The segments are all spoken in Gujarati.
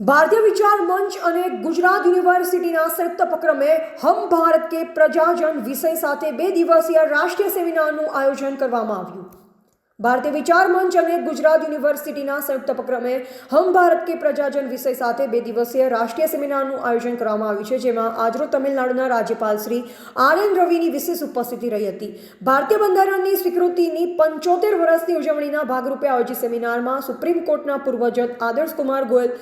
ભારતીય વિચાર મંચ અને ગુજરાત યુનિવર્સિટીના સંયુક્ત ઉપક્રમે હમ ભારત કે પ્રજાજન વિષય સાથે બે દિવસીય રાષ્ટ્રીય સેમિનારનું આયોજન કરવામાં આવ્યું. ભારતીય વિચાર મંચ અને ગુજરાત યુનિવર્સિટીના સંયુક્ત ઉપક્રમે હમ ભારત કે પ્રજાજન વિષય સાથે બે દિવસીય રાષ્ટ્રીય સેમિનારનું આયોજન કરવામાં આવ્યું છે, જેમાં આજરોજ તમિલનાડુના રાજ્યપાલ શ્રી આનંદ રવિની વિશેષ ઉપસ્થિતિ રહી હતી. ભારતીય બંધારણની સ્વીકૃતિની પંચોતેર વર્ષની ઉજવણીના ભાગરૂપે આયોજિત સેમિનારમાં સુપ્રીમ કોર્ટના પૂર્વ જજ આદર્શ કુમાર ગોયલ,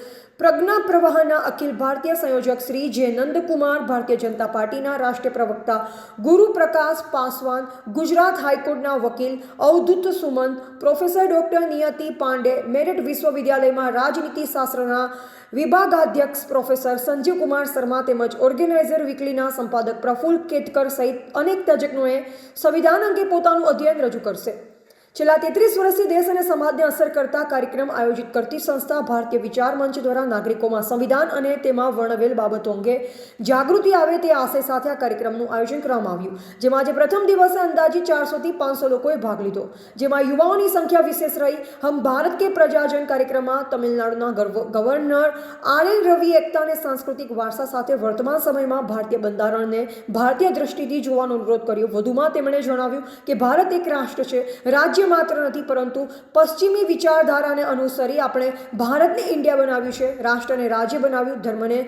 પ્રજ્ઞા પ્રવાહના અખિલ ભારતીય સંયોજક શ્રી જે નંદકુમાર ભારતીય જનતા પાર્ટીના રાષ્ટ્રીય પ્રવક્તા ગુરુ પ્રકાશ પાસવાન, ગુજરાત હાઈકોર્ટના વકીલ અવધૂત સુમન પ્રોફેસર ડૉક્ટર નિયતિ પાંડે મેરિટ વિશ્વવિદ્યાલયમાં રાજનીતિ શાસ્ત્રના વિભાગાધ્યક્ષ પ્રોફેસર સંજીવ કુમાર શર્મા તેમજ ઓર્ગેનાઇઝર વીકલીના સંપાદક પ્રફુલ્લ કેતકર સહિત અનેક તજજ્ઞોએ સંવિધાન અંગે પોતાનું અધ્યયન રજૂ કરશે. છેલ્લા તેત્રીસ વર્ષથી દેશ અને સમાજને અસર કરતા કાર્યક્રમ આયોજિત કરતી સંસ્થા ભારતીય વિચાર મંચ દ્વારા નાગરિકોમાં સંવિધાન અને તેમાં વર્ણવેલ બાબતો અંગે જાગૃતિ આવે તે આશય સાથે આ કાર્યક્રમનું આયોજન કરવામાં આવ્યું. જેમાં આજે પ્રથમ દિવસે અંદાજિત ચારસોથી પાંચસો લોકોએ ભાગ લીધો. જેમાં યુવાઓની સંખ્યા વિશેષ રહી. હમ ભારત કે પ્રજાજન કાર્યક્રમમાં તમિલનાડુના ગવર્નર આર એન રવિ એકતા અને સાંસ્કૃતિક વારસા સાથે વર્તમાન સમયમાં ભારતીય બંધારણને ભારતીય દ્રષ્ટિથી જોવાનો અનુરોધ કર્યો. વધુમાં તેમણે જણાવ્યું કે ભારત એક રાષ્ટ્ર છે. રાજ્ય માત્ર નથી, પરંતુ પશ્ચિમી વિચારધારાને અનુસરી આપણે ભારતને ઇન્ડિયા બનાવ્યું છે, રાષ્ટ્રને રાજ્ય બનાવ્યું, ધર્મને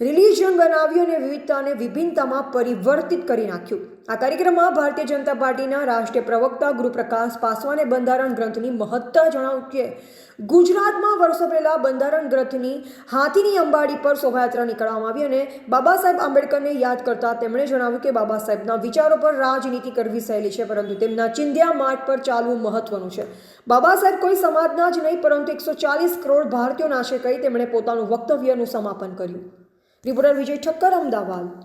રિલિજન બનાવ્યું અને વિવિધતાને વિભિન્નતામાં પરિવર્તિત કરી નાખ્યું. આ કાર્યક્રમમાં ભારતીય જનતા પાર્ટીના રાષ્ટ્રીય પ્રવક્તા ગુરુપ્રકાશ પાસવાને બંધારણ ગ્રંથની મહત્તા જણાવ્યું કે, ગુજરાતમાં વર્ષો પહેલાં બંધારણ ગ્રંથની હાથીની અંબાડી પર શોભાયાત્રા નીકળવામાં આવી અને બાબા સાહેબ આંબેડકરને યાદ કરતા તેમણે જણાવ્યું કે બાબા સાહેબના વિચારો પર રાજનીતિ કરવી સહેલી છે, પરંતુ તેમના ચિંધ્યા માર્ગ પર ચાલવું મહત્વનું છે. બાબા સાહેબ કોઈ સમાજના જ નહીં, પરંતુ એકસો ચાલીસ કરોડ ભારતીયોના છે કહી તેમણે પોતાનું વક્તવ્યનું સમાપન કર્યું. રિપોર્ટર વિજય ઠક્કર અમદાવાદ